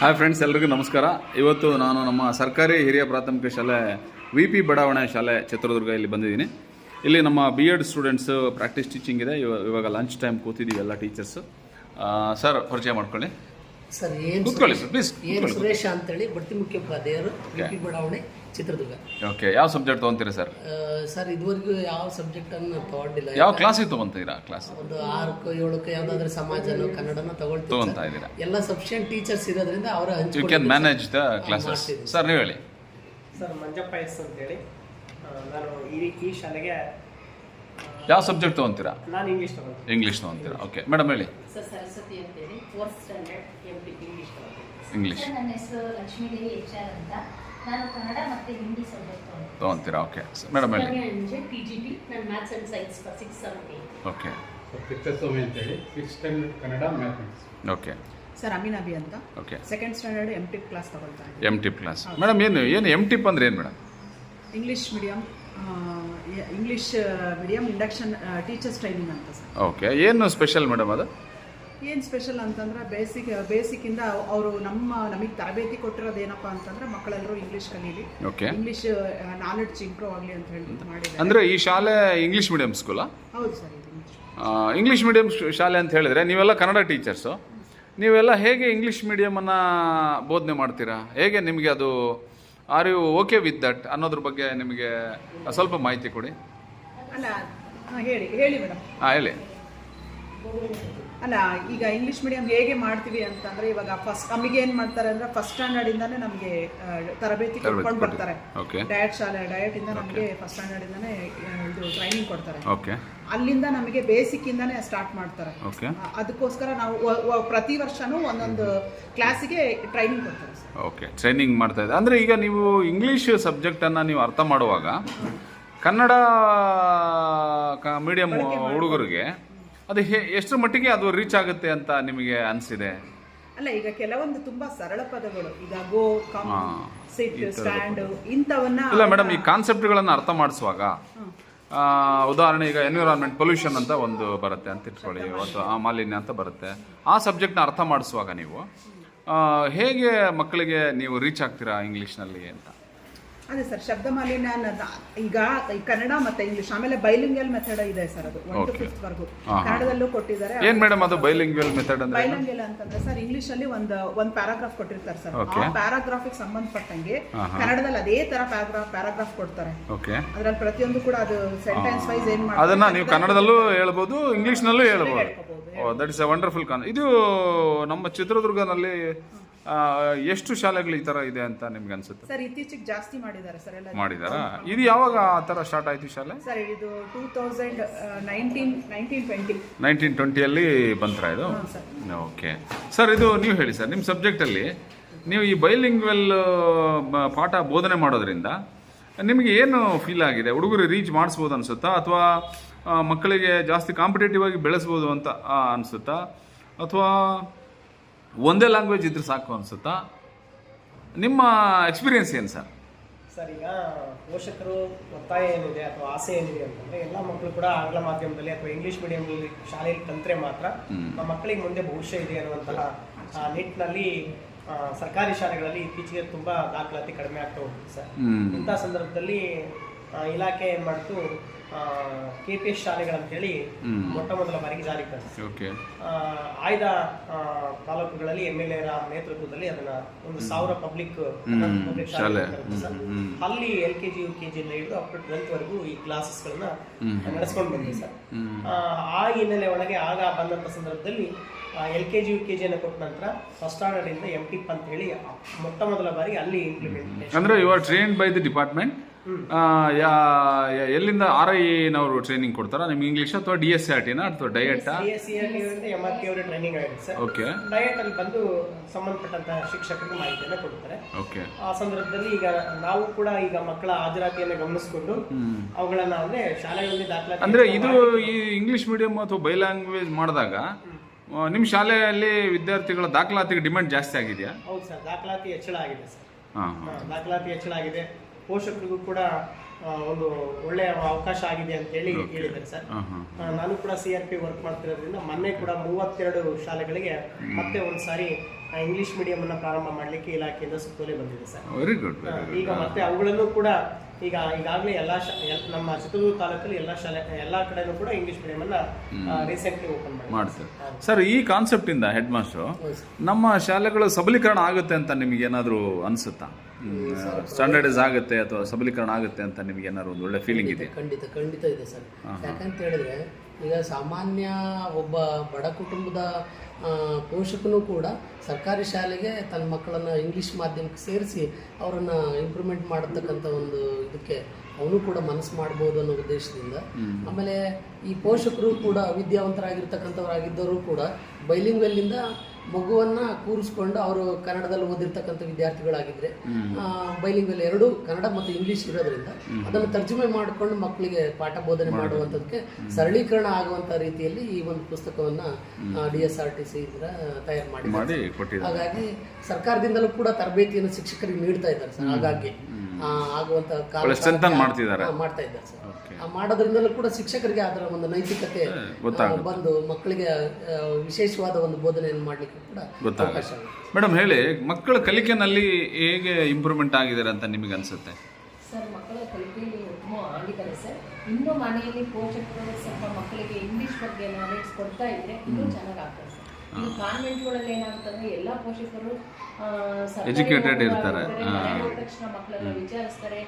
Hi friends ಎಲ್ರಿಗೂ ನಮಸ್ಕಾರ. ಇವತ್ತು ನಾನು ನಮ್ಮ ಸರ್ಕಾರಿ ಹಿರಿಯ ಪ್ರಾಥಮಿಕ ಶಾಲೆ ವಿ ಪಿ ಬಡಾವಣೆ ಶಾಲೆ, ಚಿತ್ರದುರ್ಗ ಇಲ್ಲಿ ಬಂದಿದ್ದೀನಿ. ಇಲ್ಲಿ ನಮ್ಮ B Ed students practice teaching ಇದೆ. ಇವ- ಇವಾಗ ಲಂಚ್ ಟೈಮ್ ಕೂತಿದ್ದೀವಿ ಎಲ್ಲ ಟೀಚರ್ಸು ಸರ್ ಪರಿಚಯ ಮಾಡ್ಕೊಳ್ಳಿ. ಸರ್ ಏನು ಕೂತ್ಕೊಳ್ಳಿ ಸರ್ ಪ್ಲೀಸ್ ಏನು ಸುರೇಶ ಅಂತೇಳಿ ಬಡ್ತಿ ಮುಖ್ಯೋಪಾಧ್ಯಾಯರು ವಿ ಪಿ ಬಡಾವಣೆ ಚಿತ್ರದುರ್ಗ. ಓಕೆ ಯಾವ ಸಬ್ಜೆಕ್ಟ್ ತೊಗೊಂತೀರಾ ಸರ್? ಸರ್ ಇದುವರೆಗೂ ಯಾವ ಸಬ್ಜೆಕ್ಟ್ ಅನ್ನು ತಗೊಂಡಿಲ್ಲ. ಯಾವ ಕ್ಲಾಸಿಗೆ ತೊಗೊಂತೀರಾ ಕ್ಲಾಸ್ ಒಂದು ಆರಕ್ಕೋ ಏಳಕ್ಕೋ ಯಾವ್ದಾದ್ರು ಸಮಾಜನೋ ಕನ್ನಡನೋ ತಗೊಳ್ತೀವಿ ತೊಗೊಂತಾ ಇದ್ದೀರಾ? ಎಲ್ಲ ಸಫಿಷಿಯಂಟ್ ಟೀಚರ್ಸ್ ಇರೋದ್ರಿಂದ ಅವರ you can manage the classes sir. ನೀವು ಹೇಳಿ. ಸರ್ ಮಂಜಪ್ಪ ಎಸ್ ಅಂತೇಳಿ. ನಾನು ಈ ಈ ಶಾಲೆಗೆ ಯಾವ ಸಬ್ಜೆಕ್ಟ್ ತೊಗೊಂತೀರಾ? ನಾನು ಇಂಗ್ಲೀಷ್ ತಗೊಂಡೆ ಇಂಗ್ಲೀಷ್ ತೊಗೊಂತೀರಾ? ಓಕೆ ಮೇಡಮ್ ಹೇಳಿ. ಸರ್ ಸರಸ್ವತಿ ಅಂತೇಳಿ. Fourth standard M P English English sir, ನನ್ನ ಹೆಸರು ಲಕ್ಷ್ಮೀದೇವಿ ಎಚ್ ಆರ್ ಅಂತ. ನಾನು ಕನ್ನಡ ಮತ್ತು ಹಿಂದಿ ಸಬ್ಜೆಕ್ಟ್ ತಗೊಂಡೆ ತೊಗೊಂತೀರಾ? ಓಕೆ ಮೇಡಮ್ ಹೇಳಿ. ಜಿ ಪಿ ನಾನು maths and science for six seven eight okay ಪಿಕ್ಚರ್ಸ್ವಾಮಿ ಅಂತೇಳಿ. Six standard Kannada mathematics okay sir Aminabi ಅಂತ. Okay second standard M TIP class ತಗೊಳ್ತಾ ಇದ್ದೀನಿ. ಎಂ ಟಿಪ್ ಕ್ಲಾಸ್ ಮೇಡಮ್ ಏನು ಏನು ಎಂ ಟಿಪ್ ಅಂದ್ರೆ ಏನು madam English medium English medium induction teachers training ಅಂತ sir. Okay ಏನು ಸ್ಪೆಷಲ್ ಮೇಡಮ್ ಅದು? ಏನು ಸ್ಪೆಷಲ್ ಅಂತಂದ್ರೆ ಬೇಸಿಕ್ ಬೇಸಿಕ್ಕಿಂದ ಅವರು ನಮ್ಮ ನಮಗೆ ತರಬೇತಿ ಕೊಟ್ಟಿರೋದು ಏನಪ್ಪ ಅಂತಂದ್ರೆ ಮಕ್ಕಳೆಲ್ಲರೂ ಇಂಗ್ಲಿಷ್ ಕಲೀಲಿ. ಓಕೆ ಇಂಗ್ಲಿಷ್ ನಾಲೆಡ್ಜ್ ಇಂಪ್ರೂವ್ ಆಗಲಿ ಅಂತ ಹೇಳಿ ಮಾಡಿದ್ದಾರೆ. ಅಂದರೆ ಈ ಶಾಲೆ ಇಂಗ್ಲಿಷ್ ಮೀಡಿಯಂ ಸ್ಕೂಲಾ ಹೌದು ಸರ್ ಇಂಗ್ಲೀಷ್ ಮೀಡಿಯಂ ಶಾಲೆ ಅಂತ ಹೇಳಿದ್ರೆ ನೀವೆಲ್ಲ ಕನ್ನಡ ಟೀಚರ್ಸು ನೀವೆಲ್ಲ ಹೇಗೆ ಇಂಗ್ಲೀಷ್ ಮೀಡಿಯಮನ್ನು ಬೋಧನೆ ಮಾಡ್ತೀರಾ? ಹೇಗೆ ನಿಮಗೆ ಅದು are you okay with that ಅನ್ನೋದ್ರ ಬಗ್ಗೆ ನಿಮಗೆ ಸ್ವಲ್ಪ ಮಾಹಿತಿ ಕೊಡಿ. ಅಲ್ಲ ಹೇಳಿ ಹೇಳಿ ಮೇಡಮ್. ಹಾಂ ಹೇಳಿ. ಅಲ್ಲ ಈಗ ಇಂಗ್ಲಿಷ್ ಮೀಡಿಯಂ ಹೇಗೆ ಮಾಡ್ತೀವಿ ಅಂತಂದ್ರೆ ಇವಾಗ ಫಸ್ಟ್ ನಮಗೆ ಏನ್ ಮಾಡ್ತಾರೆ ಅಂದ್ರೆ ಫಸ್ಟ್ ಸ್ಟ್ಯಾಂಡರ್ಡ್ ಇಂದಾನೆ ನಮಗೆ ತರಬೇತಿ ಕರ್ಕೊಂಡು ಬರ್ತಾರೆ. ಡಯಟ್ ಶಾಲೆ ಡಯಟ್ ಇಂದ ನಮಗೆ ಫಸ್ಟ್ ಸ್ಟ್ಯಾಂಡರ್ಡ್ ಇಂದಾನೆ ಇದು ಟ್ರೈನಿಂಗ್ ಕೊಡ್ತಾರೆ. ಅಲ್ಲಿಂದ ನಮಗೆ ಬೇಸಿಕ್ ಇಂದಾನೆ ಸ್ಟಾರ್ಟ್ ಮಾಡ್ತಾರೆ. ಅದಕ್ಕೋಸ್ಕರ ನಾವು ಪ್ರತಿ ವರ್ಷನೂ ಒಂದೊಂದು ಕ್ಲಾಸಿಗೆ ಟ್ರೈನಿಂಗ್ ಕೊಡ್ತಾರೆ. ಓಕೆ ಟ್ರೈನಿಂಗ್ ಮಾಡ್ತಾ ಇದೆ ಅಂದರೆ ಈಗ ನೀವು ಇಂಗ್ಲೀಷ್ ಸಬ್ಜೆಕ್ಟನ್ನು ನೀವು ಅರ್ಥ ಮಾಡುವಾಗ ಕನ್ನಡ ಮೀಡಿಯಂ ಹುಡುಗರಿಗೆ ಅದು ಹೇ ಎಷ್ಟರ ಮಟ್ಟಿಗೆ ಅದು ರೀಚ್ ಆಗುತ್ತೆ ಅಂತ ನಿಮಗೆ ಅನಿಸಿದೆ? ಅಲ್ಲ ಈಗ ಕೆಲವೊಂದು ತುಂಬಾ ಸರಳ ಪದಗಳು ಈಗ ಗೋ ಕಮ್ ಸಿಟ್ ಸ್ಟ್ಯಾಂಡ್ ಇಂಥವನ್ನ ಇಲ್ಲ ಮೇಡಮ್ ಈ ಕಾನ್ಸೆಪ್ಟ್ಗಳನ್ನು ಅರ್ಥ ಮಾಡಿಸುವಾಗ ಉದಾಹರಣೆ ಈಗ ಎನ್ವಿರಾನ್ಮೆಂಟ್ ಪೊಲ್ಯೂಷನ್ ಅಂತ ಒಂದು ಬರುತ್ತೆ ಅಂತ ಇಟ್ಕೊಳ್ಳಿ ಅಥವಾ ಆ ಮಾಲಿನ್ಯ ಅಂತ ಬರುತ್ತೆ. ಆ ಸಬ್ಜೆಕ್ಟ್ನ ಅರ್ಥ ಮಾಡಿಸುವಾಗ ನೀವು ಹೇಗೆ ಮಕ್ಕಳಿಗೆ ನೀವು ರೀಚ್ ಆಗ್ತೀರಾ ಇಂಗ್ಲೀಷ್ನಲ್ಲಿ ಅಂತ? ಅದೇ ಸರ್ ಶಬ್ದ ಮಾಲಿನ್ಯ ಅನ್ನೋದು ಈಗ ಈ ಕನ್ನಡ ಮತ್ತೆ ಇಂಗ್ಲಿಷ್ ಆಮೇಲೆ ಬೈಲಿಂಗಲ್ ಮೆಥಡ್ ಇದೆ ಸರ್ ಅದು ಒನ್ ಟು. ಫಿಫ್ತ್ ವರ್ಗು. ಕನ್ನಡದಲ್ಲೂ ಕೊಟ್ಟಿದ್ದಾರೆ ಏನ್ ಮೇಡಮ್ ಅದು ಬೈಲಿಂಗ್ವಲ್ ಮೆಥಡ್ ಅಂದ್ರೆ ಏನು? ಬೈಲಿಂಗಲ್ ಅಂತಂದ್ರೆ ಸರ್ ಇಂಗ್ಲಿಷ್ ಅಲ್ಲಿ ಒಂದು ಒಂದು ಪ್ಯಾರಾಗ್ರಾಫ್ ಕೊಟ್ಟಿರ್ತಾರೆ ಸರ್. ಆ ಪ್ಯಾರಾಗ್ರಾಫ್ ಸಂಬಂಧಪಟ್ಟಂಗೆ. ಕನ್ನಡದಲ್ಲಿ ಅದೇ ತರ ಪ್ಯಾರಾಗ್ರಾಫ್ ಪ್ಯಾರಾಗ್ರಾಫ್ ಕೊಡ್ತಾರೆ ಓಕೆ ಅದ್ರಲ್ಲಿ ಪ್ರತಿಯೊಂದು ಕೂಡ ಅದು ಸೆಂಟೆನ್ಸ್ ವೈಸ್ ಏನ್ ಮಾಡ್ತಾರೆ ಅದನ್ನ ನೀವು ಕನ್ನಡದಲ್ಲೂ ಹೇಳ್ಬೋದು ಇಂಗ್ಲೀಷ್ನಲ್ಲೂ ಹೇಳ್ಬೋದು ಹೇಳ್ಕೊಬೋದು, ದಟ್ ಇಸ್ ಅ ವಂಡರ್ಫುಲ್ ಕಾನ್ ಇದು ನಮ್ಮ ಚಿತ್ರದುರ್ಗನಲ್ಲಿ ಎಷ್ಟು ಶಾಲೆಗಳು ಈ ಥರ ಇದೆ ಅಂತ ನಿಮ್ಗೆ ಅನ್ಸುತ್ತೆ? ಸರ್ ಇತ್ತೀಚೆಗೆ ಜಾಸ್ತಿ ಮಾಡಿದ್ದಾರೆ ಸರ್ ಎಲ್ಲ ಮಾಡಿದಾರಾ? ಇದು ಯಾವಾಗ ಆ ಥರ ಸ್ಟಾರ್ಟ್ ಆಯ್ತು ಶಾಲೆ? ಸರ್ ಇದು two thousand nineteen nineteen twenty. Nineteen ಟ್ವೆಂಟಿಯಲ್ಲಿ ಬಂತರ ಇದು? ಓಕೆ. ಸರ್ ಇದು ನೀವು ಹೇಳಿ ಸರ್ ನಿಮ್ಮ ಸಬ್ಜೆಕ್ಟಲ್ಲಿ ನೀವು ಈ ಬೈಲಿಂಗ್ವೆಲ್ ಪಾಠ ಬೋಧನೆ ಮಾಡೋದ್ರಿಂದ ನಿಮಗೆ ಏನು ಫೀಲ್ ಆಗಿದೆ? ಹುಡುಗರು ರೀಚ್ ಮಾಡಿಸ್ಬೋದು ಅನಿಸುತ್ತಾ? ಅಥವಾ ಮಕ್ಕಳಿಗೆ ಜಾಸ್ತಿ ಕಾಂಪಿಟೇಟಿವ್ ಆಗಿ ಬೆಳೆಸ್ಬೋದು ಅಂತ ಅನಿಸುತ್ತಾ? ಅಥವಾ ಒಂದೇ ಲ್ಯಾಂಗ್ವೇಜ್ ಇದ್ರೆ ಸಾಕು ಅನಿಸುತ್ತಾ? ನಿಮ್ಮ ಎಕ್ಸ್ಪೀರಿಯನ್ಸ್ ಏನು ಸರ್? ಸರ್ ಈಗ ಪೋಷಕರು ಒತ್ತಾಯ ಏನಿದೆ ಅಥವಾ ಆಸೆ ಏನಿದೆ ಅಂತಂದ್ರೆ ಎಲ್ಲ ಮಕ್ಕಳು ಕೂಡ ಆಂಗ್ಲ ಮಾಧ್ಯಮದಲ್ಲಿ ಅಥವಾ ಇಂಗ್ಲಿಷ್ ಮೀಡಿಯಂನಲ್ಲಿ ಶಾಲೆಯಲ್ಲಿ ಕಲಿತ್ರೆ ಮಾತ್ರ ನಮ್ಮ ಮಕ್ಕಳಿಗೆ ಮುಂದೆ ಭವಿಷ್ಯ ಇದೆ ಅನ್ನುವಂತಹ ಆ, ನಿಟ್ಟಿನಲ್ಲಿ ಸರ್ಕಾರಿ ಶಾಲೆಗಳಲ್ಲಿ ಇತ್ತೀಚೆಗೆ ತುಂಬಾ ದಾಖಲಾತಿ ಕಡಿಮೆ ಆಗ್ತಾ ಹೋಗ್ತದೆ ಸರ್. ಇಂತಹ ಇಂಥ ಸಂದರ್ಭದಲ್ಲಿ ಇಲಾಖೆ ಏನ್ ಮಾಡ್ತು? ಕೆ ಪಿ ಎಸ್ ಶಾಲೆಗಳಂತೇಳಿ ಹೇಳಿ ಮೊಟ್ಟ ಮೊದಲ ಬಾರಿಗೆ ಜಾರಿಗೆ ತಂದಿದೆ ಆಯ್ದ ತಾಲೂಕುಗಳಲ್ಲಿ ಎಂ ಎಲ್ ಎರ ನೇತೃತ್ವದಲ್ಲಿ ಅದನ್ನ ಒಂದು ಸಾವಿರ ಪಬ್ಲಿಕ್ ಪಬ್ಲಿಕ್ ಶಾಲೆ. ಅಲ್ಲಿ L K G U K G ಹಿಡಿದು ಅಪ್ ಟು ಟ್ವೆಲ್ತ್ ವರೆಗೂ ಈ ಕ್ಲಾಸಸ್ ಗಳನ್ನ ನಡೆಸ್ಕೊಂಡು ಬಂದಿದೆ ಸರ್. ಆ, ಹಿನ್ನೆಲೆ ಒಳಗೆ ಆಗ ಬಂದಂತ ಸಂದರ್ಭದಲ್ಲಿ L K G U K G ಅನ್ನು ಕೊಟ್ಟ ನಂತರ ಫಸ್ಟ್ ಸ್ಟ್ಯಾಂಡರ್ಡ್ ಇಂದ ಎಂ ಟಿಪ್ ಅಂತ ಹೇಳಿ ಮೊಟ್ಟ ಮೊದಲ ಬಾರಿ ಅಲ್ಲಿ ಇಂಪ್ಲಿಮೆಂಟ್ ಅಂದ್ರೆ U R by the department ಎಲ್ಲಿಂದ ಆರ್ ಐ ನವರು ಟ್ರೈನಿಂಗ್ ಕೊಡ್ತಾರಾ? ನಿಮ್ಗೆ ಇಂಗ್ಲೀಷ್ ಅಥವಾ ಡಿ ಎಸ್ ಸಿ ಆರ್ ಟಿನ ಅಥವಾ ಡಯಟ್ ಡಿ ಎಸ್ ಸಿ ಅಲ್ಲಿ ಎಂ ಆರ್ ಟಿ ಅವರ ಟ್ರೈನಿಂಗ್ ಆಗಿದೆ ಸರ್. ಓಕೆ ಡಯಟ್ ಅಲ್ಲಿ ಬಂದು ಸಂಬಂಧಪಟ್ಟಂತಹ ಶಿಕ್ಷಕರಿಗೆ ಮಾಹಿತಿಯನ್ನು ಕೊಡ್ತಾರೆ. ಓಕೆ ಆ ಸಂದರ್ಭದಲ್ಲಿ ಈಗ ನಾವು ಕೂಡ ಈಗ ಮಕ್ಕಳ ಹಾಜರಾತಿಯನ್ನು ಗಮನಿಸಿಕೊಂಡು ಅವುಗಳನ್ನ ಅಂದ್ರೆ ಶಾಲೆಗಳಲ್ಲಿ ದಾಖಲಾತಿ ಅಂದ್ರೆ ಇದು ಈ ಇಂಗ್ಲಿಷ್ ಮೀಡಿಯಂ ಅಥವಾ ಬೈ ಲ್ಯಾಂಗ್ವೇಜ್ ಮಾಡಿದಾಗ ನಿಮ್ ನಿಮ್ಮ ಶಾಲೆಯಲ್ಲಿ ವಿದ್ಯಾರ್ಥಿಗಳ ದಾಖಲಾತಿಗೆ ಡಿಮ್ಯಾಂಡ್ ಜಾಸ್ತಿ ಆಗಿದೆಯಾ? ಹೌದು ಸರ್ ದಾಖಲಾತಿ ಹೆಚ್ಚಳ ಆಗಿದೆ ಸರ್. ದಾಖಲಾತಿ ಹೆಚ್ಚಳ ಆಗಿದೆ. ಪೋಷಕರಿಗೂ ಕೂಡ ಒಂದು ಒಳ್ಳೆಯ ಅವಕಾಶ ಆಗಿದೆ ಅಂತ ಹೇಳಿ ಹೇಳಿದ್ದಾರೆ ಸರ್. ನಾನು ಕೂಡ ಸಿ ಆರ್ ಪಿ ವರ್ಕ್ ಮಾಡ್ತಿರೋದ್ರಿಂದ ಮೊನ್ನೆ ಕೂಡ ಮೂವತ್ತೆರಡು ಶಾಲೆಗಳಿಗೆ ಮತ್ತೆ ಒಂದು ಸಾರಿ ಇಂಗ್ಲಿಷ್ ಮೀಡಿಯಂ ಅನ್ನ ಪ್ರಾರಂಭ ಮಾಡಲಿಕ್ಕೆ ಇಲಾಖೆಯಿಂದ ಸುತ್ತೋಲೆ ಬಂದಿದೆ ಸರ್. ವೆರಿ ಗುಡ್ ಈಗ ಮತ್ತೆ ಅವುಗಳನ್ನು ಕೂಡ ಈಗ ಈಗಾಗಲೇ ಎಲ್ಲ ನಮ್ಮ ಚಿತ್ರದುರ್ಗ ತಾಲೂಕಲ್ಲಿ ಎಲ್ಲ ಶಾಲೆ ಎಲ್ಲ ಕಡೆನೂ ಕೂಡ ಇಂಗ್ಲಿಷ್ ಮೀಡಿಯಂ ಅನ್ನ ರೀಸೆಂಟ್ಲಿ ಓಪನ್ ಮಾಡಿ ಮಾಡ್ತಾರೆ. ಸರ್ ಈ ಕಾನ್ಸೆಪ್ಟ್ ಇಂದ ಹೆಡ್ ಮಾಸ್ಟರ್ ನಮ್ಮ ಶಾಲೆಗಳು ಸಬಲೀಕರಣ ಆಗುತ್ತೆ ಅಂತ ನಿಮಗೆ ಏನಾದರೂ ಅನಿಸುತ್ತಾ? ಸ್ಟ್ಯಾಂಡರ್ಡೈಸ್ ಆಗುತ್ತೆ ಅಥವಾ ಸಬಲೀಕರಣ ಆಗುತ್ತೆ ಅಂತ ನಿಮಗೆ ಏನಾದ್ರು ಒಂದು ಒಳ್ಳೆ ಫೀಲಿಂಗ್ ಇದೆ ಖಂಡಿತ ಖಂಡಿತ ಇದೆ ಸರ್. ಯಾಕಂತ ಹೇಳಿದ್ರೆ ಈಗ ಸಾಮಾನ್ಯ ಒಬ್ಬ ಬಡ ಕುಟುಂಬದ ಪೋಷಕನೂ ಕೂಡ ಸರ್ಕಾರಿ ಶಾಲೆಗೆ ತನ್ನ ಮಕ್ಕಳನ್ನು ಇಂಗ್ಲೀಷ್ ಮಾಧ್ಯಮಕ್ಕೆ ಸೇರಿಸಿ ಅವರನ್ನು ಇಂಪ್ರೂವ್ಮೆಂಟ್ ಮಾಡತಕ್ಕಂಥ ಒಂದು ಇದಕ್ಕೆ ಅವನು ಕೂಡ ಮನಸ್ಸು ಮಾಡ್ಬೋದು ಅನ್ನೋ ಉದ್ದೇಶದಿಂದ ಆಮೇಲೆ ಈ ಪೋಷಕರು ಕೂಡ ವಿದ್ಯಾವಂತರಾಗಿರ್ತಕ್ಕಂಥವ್ರಾಗಿದ್ದವರು ಕೂಡ ಬೈಲಿಂಗ್ವೆಲ್ಲಿಂದ ಮಗುವನ್ನ ಕೂರಿಸ್ಕೊಂಡು ಅವರು ಕನ್ನಡದಲ್ಲಿ ಓದಿರ್ತಕ್ಕಂಥ ವಿದ್ಯಾರ್ಥಿಗಳಾಗಿದ್ರೆ ಬೈಲಿಂಗ್ವೆಲ್ ಎರಡು ಕನ್ನಡ ಮತ್ತು ಇಂಗ್ಲಿಷ್ ಇರೋದ್ರಿಂದ ಅದನ್ನು ತರ್ಜುಮೆ ಮಾಡಿಕೊಂಡು ಮಕ್ಕಳಿಗೆ ಪಾಠ ಬೋಧನೆ ಮಾಡುವಂಥದ್ದಕ್ಕೆ ಸರಳೀಕರಣ ಆಗುವಂಥ ರೀತಿಯಲ್ಲಿ ಈ ಒಂದು ಪುಸ್ತಕವನ್ನ D S R T C ತಯಾರು ಮಾಡಿ ಹಾಗಾಗಿ ಸರ್ಕಾರದಿಂದಲೂ ಕೂಡ ತರಬೇತಿಯನ್ನು ಶಿಕ್ಷಕರಿಗೆ ನೀಡ್ತಾ ಇದ್ದಾರೆ ಸರ್ ಹಾಗಾಗಿ. ಆಗುವಂತ ಮಾಡ್ತಿದ್ದಾರೆ. ಮಾಡ್ತಾ ಇದ್ದಾರೆ ಸರ್. ಆ ಮಾಡೋದ್ರಿಂದಲೂ ಕೂಡ ಶಿಕ್ಷಕರಿಗೆ ಅದರ ಒಂದು ನೈತಿಕತೆ. ಬಂದು ಮಕ್ಕಳಿಗೆ ವಿಶೇಷವಾದ ಒಂದು ಬೋಧನೆಯನ್ನು ಮಾಡಲಿಕ್ಕೆ ಕೂಡ ಅವಕಾಶ ಗೊತ್ತಾಗುತ್ತೆ ಮೇಡಮ್ ಹೇಳಿ ಮಕ್ಕಳ ಕಲಿಕೆನಲ್ಲಿ ಹೇಗೆ ಇಂಪ್ರೂವ್ಮೆಂಟ್ ಆಗಿದ್ದಾರೆ ಅಂತ ನಿಮಗೆ ಅನ್ಸುತ್ತೆ? ಸರ್ ಮಕ್ಕಳ ಕಲಿಕೆಯಲ್ಲಿ ಉತ್ತಮ ಆಗಿದ್ದಾರೆ ಸರ್. ಇನ್ನು ಮನೆಯಲ್ಲಿ ಪೋಷಕರು ಸ್ವಲ್ಪ ಮಕ್ಕಳಿಗೆ ಇಂಗ್ಲಿಷ್ ಬಗ್ಗೆ ನಾಲೆಡ್ಜ್ ಕೊಡ್ತಾ ಇದ್ರೆ ಇನ್ನೂ ಚೆನ್ನಾಗಿ ಆಗ್ತದೆ. ಈ ಕಾನ್ವೆಂಟ್ಗಳಲ್ಲಿ ಏನಾಗ್ತದೆ ಎಲ್ಲಾ ಪೋಷಕರು ನೌಕರರಾಗಿರ್ತಾರೆ, ಇರ್ತಾರೆ. ತಕ್ಷಣ ಮಕ್ಕಳೆಲ್ಲ ವಿಚಾರಿಸ್ತಾರೆ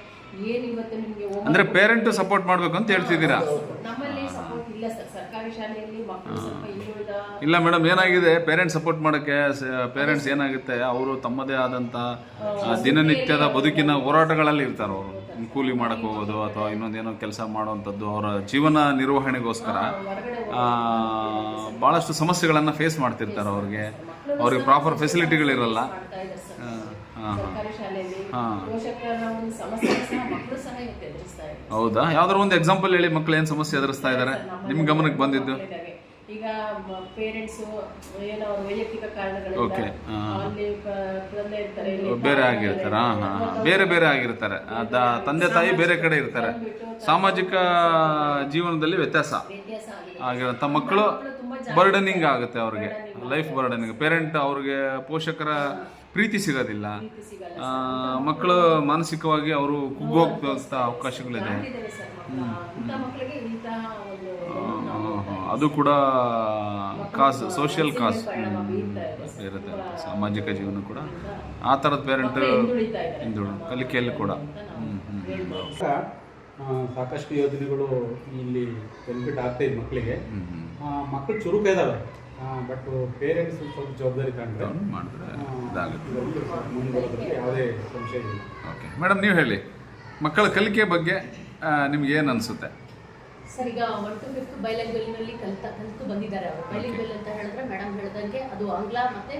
ಏನ್ ಇವತ್ತು ನಿಮ್ಗೆ ಅಂದ್ರೆ ಪೇರೆಂಟ್ ಸಪೋರ್ಟ್ ಮಾಡಬೇಕು ಅಂತ ಹೇಳ್ತಿದ್ದೀರಾ? ನಮ್ಮಲ್ಲಿ ಸಪೋರ್ಟ್ ಇಲ್ಲ ಸರ್. ಸರ್ಕಾರಿ ಶಾಲೆಯಲ್ಲಿ ಮಕ್ಕಳು ಸ್ವಲ್ಪ ಹಿಂದುಳಿದ ಇಲ್ಲ ಮೇಡಮ್ ಏನಾಗಿದೆ? ಪೇರೆಂಟ್ಸ್ ಸಪೋರ್ಟ್ ಮಾಡೋಕ್ಕೆ ಪೇರೆಂಟ್ಸ್ ಏನಾಗುತ್ತೆ? ಅವರು ತಮ್ಮದೇ ಆದಂಥ ದಿನನಿತ್ಯದ ಬದುಕಿನ ಹೋರಾಟಗಳಲ್ಲಿ ಇರ್ತಾರೆ ಅವರು. ಕೂಲಿ ಮಾಡಕ್ಕೆ ಹೋಗೋದು ಅಥವಾ ಇನ್ನೊಂದೇನೋ ಕೆಲಸ ಮಾಡುವಂಥದ್ದು ಅವರ ಜೀವನ ನಿರ್ವಹಣೆಗೋಸ್ಕರ ಭಾಳಷ್ಟು ಸಮಸ್ಯೆಗಳನ್ನು ಫೇಸ್ ಮಾಡ್ತಿರ್ತಾರೆ ಅವ್ರಿಗೆ. ಅವ್ರಿಗೆ ಪ್ರಾಪರ್ ಫೆಸಿಲಿಟಿಗಳಿರಲ್ಲ ಹೌದಾ? ಯಾವ್ದಾರು ಒಂದು ಎಕ್ಸಾಂಪಲ್ ಹೇಳಿ ಮಕ್ಕಳು ಏನು ಸಮಸ್ಯೆ ಎದುರಿಸ್ತಾ ಇದ್ದಾರೆ ನಿಮ್ಮ ಗಮನಕ್ಕೆ ಬಂದಿದ್ದು. ಈಗ ಪೇರೆಂಟ್ಸ್ ಏನೋ ವೈಯಕ್ತಿಕ ಕಾರಣಗಳಿಂದ Okay, ಹಾ. ಅಲ್ಲಿ ತಂದೆ ಇರ್ತಾರೆ ಬೇರೆ ಆಗಿರ್ತಾರೆ ಇರ್ತಾರೆ. ಹಾಂ ಹಾಂ. ಬೇರೆ ಬೇರೆ ಆಗಿರ್ತಾರೆ. ಅದ ತಂದೆ ತಾಯಿ ಬೇರೆ ಕಡೆ ಇರ್ತಾರೆ. ಸಾಮಾಜಿಕ ಜೀವನದಲ್ಲಿ ವ್ಯತ್ಯಾಸ. ವ್ಯತ್ಯಾಸ ಮಕ್ಕಳು ಬರ್ಡನಿಂಗ್ ಆಗುತ್ತೆ ಅವ್ರಿಗೆ. ಲೈಫ್ ಬರ್ಡನಿಂಗ್ ಪೇರೆಂಟ್ ಅವ್ರಿಗೆ ಪೋಷಕರ ಪ್ರೀತಿ ಸಿಗೋದಿಲ್ಲ. ಮಕ್ಕಳು ಮಾನಸಿಕವಾಗಿ ಅವರು ಕುಗ್ಗೋಗ್ತಾ ಅವಕಾಶಗಳಿದೆ. ಅದು ಕೂಡ ಕಾಸ್ ಸೋಷಿಯಲ್ ಕಾಸ್. ಇರುತ್ತೆ. ಸಾಮಾಜಿಕ ಜೀವನ ಕೂಡ. ಆ ಥರದ ಪೇರೆಂಟ್. ಹಿಂದುಳು ಕಲಿಕೆಯಲ್ಲಿ ಕೂಡ. ಸಾಕಷ್ಟು ಯೋಜನೆಗಳು ಇಲ್ಲಿ ಬೆನಿಫಿಟ್ ಆಗ್ತಾ ಇದೆ ಮಕ್ಕಳಿಗೆ. ಮಕ್ಕಳು ಚುರುಕ ಇದಾವೆ ಬಟ್ ಪೇರೆಂಟ್ಸ್ ಸ್ವಲ್ಪ ಜವಾಬ್ದಾರಿ ತಗೊಂಡು ಮಾಡಿದ್ರೆ ಇದಾಗುತ್ತೆ. ಯಾವುದೇ ಸಂಶಯ ಇಲ್ಲ. ಓಕೆ. ಮೇಡಮ್ ನೀವು ಹೇಳಿ. ಮಕ್ಕಳ ಕಲಿಕೆ ಬಗ್ಗೆ ನಿಮ್ಗೆ ಏನು ಅನಿಸುತ್ತೆ? ಸರ್ ಈಗ ಒನ್ ಟು ಫಿಫ್ತ್ ಬೈಲಿಂಗ್ವೆಲ್ನಲ್ಲಿ ಕಲಿತ ಕಲಿತು ಬಂದಿದ್ದಾರೆ ಅವರು. ಬೈಲಿಂಗ್ವೆಲ್ ಅಂತ ಹೇಳಿದ್ರೆ ಮೇಡಮ್ ಹೇಳ್ದಂಗೆ ಅದು ಆಂಗ್ಲ ಮತ್ತು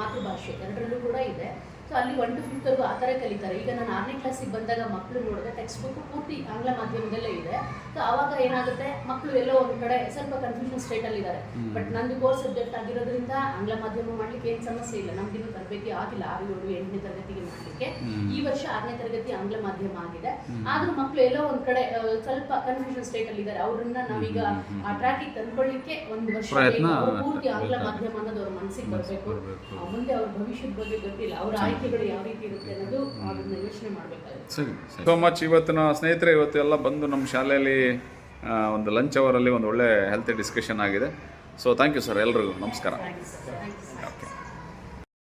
ಮಾತೃಭಾಷೆ ಎರಡರಲ್ಲೂ ಕೂಡ ಇದೆ. ಸೊ ಅಲ್ಲಿ ಒನ್ ಟು ಫಿಫ್ತ್ವರೆಗೂ ಆ ಥರ ಕಲಿತಾರೆ. ಈಗ ನಾನು ಆರನೇ ಕ್ಲಾಸಿಗೆ ಬಂದಾಗ ಮಕ್ಕಳು ನೋಡಿದ್ರೆ ಟೆಕ್ಸ್ಟ್ ಬುಕ್ ಪೂರ್ತಿ ಆಂಗ್ಲ ಮಾಧ್ಯಮದಲ್ಲೇ ಇದೆ. ಸೊ ಆವಾಗ ಏನಾಗುತ್ತೆ? ಮಕ್ಕಳು ಎಲ್ಲೋ ಒಂದು ಕಡೆ ಸ್ವಲ್ಪ ಕನ್ಫ್ಯೂಷನ್ ಸ್ಟೇಟಲ್ಲಿ ಇದ್ದಾರೆ. ಬಟ್ ನಂದು ಕೋರ್ಸ್ ಸಬ್ಜೆಕ್ಟ್ ಆಗಿರೋದ್ರಿಂದ ಆಂಗ್ಲ ಮಾಧ್ಯಮ ಮಾಡ್ಲಿಕ್ಕೆ ಏನು ಸಮಸ್ಯೆ ಇಲ್ಲ. ನಮ್ಗಿನ್ನೂ ತರಬೇತಿ ಆಗಿಲ್ಲ. ಆರು ಏಳು ಎಂಟನೇ ತರಗತಿಗೆ ಮಾಡಲಿಕ್ಕೆ. ಈ ವರ್ಷ ಆರನೇ ತರಗತಿ ಆಂಗ್ಲ ಮಾಧ್ಯಮ ಆಗಿದೆ. ಆದ್ರೂ ಮಕ್ಕಳು ಎಲ್ಲೋ ಒಂದು ಕಡೆ ಸ್ವಲ್ಪ ಕನ್ಫ್ಯೂಷನ್ ಸ್ಟೇಟ್ ಅಲ್ಲಿ ಇದ್ದಾರೆ. ಅವ್ರನ್ನ ನಾವೀಗ ಆ ಟ್ರ್ಯಾಕಿಗೆ ತಂದ್ಕೊಳ್ಳಿಕ್ಕೆ ಒಂದು ವರ್ಷ ಪೂರ್ತಿ ಆಂಗ್ಲ ಮಾಧ್ಯಮ ಅನ್ನೋದು ಅವ್ರ ಮನಸ್ಸಿಗೆ ಬರಬೇಕು. ಮುಂದೆ ಅವ್ರ ಭವಿಷ್ಯದ ಬಗ್ಗೆ ಗೊತ್ತಿಲ್ಲ. ಅವ್ರ ಆಯ್ಕೆಗಳು ಯಾವ ರೀತಿ ಇರುತ್ತೆ ಅನ್ನೋದು ಅದನ್ನ ಯೋಚನೆ ಮಾಡ್ಬೇಕಾಗುತ್ತೆ. ಸರಿ ಸೋ ಮಚ್ ಇವತ್ತಿನ ಸ್ನೇಹಿತರೆ ಇವತ್ತು ಎಲ್ಲ ಬಂದು ನಮ್ಮ ಶಾಲೆಯಲ್ಲಿ ಒಂದು ಲಂಚ್ ಅವರಲ್ಲಿ ಒಂದು ಒಳ್ಳೆ ಹೆಲ್ತ್ ಡಿಸ್ಕಷನ್ ಆಗಿದೆ. ಸೊ ಥ್ಯಾಂಕ್ ಯು ಸರ್ ಎಲ್ರಿಗೂ ನಮಸ್ಕಾರ.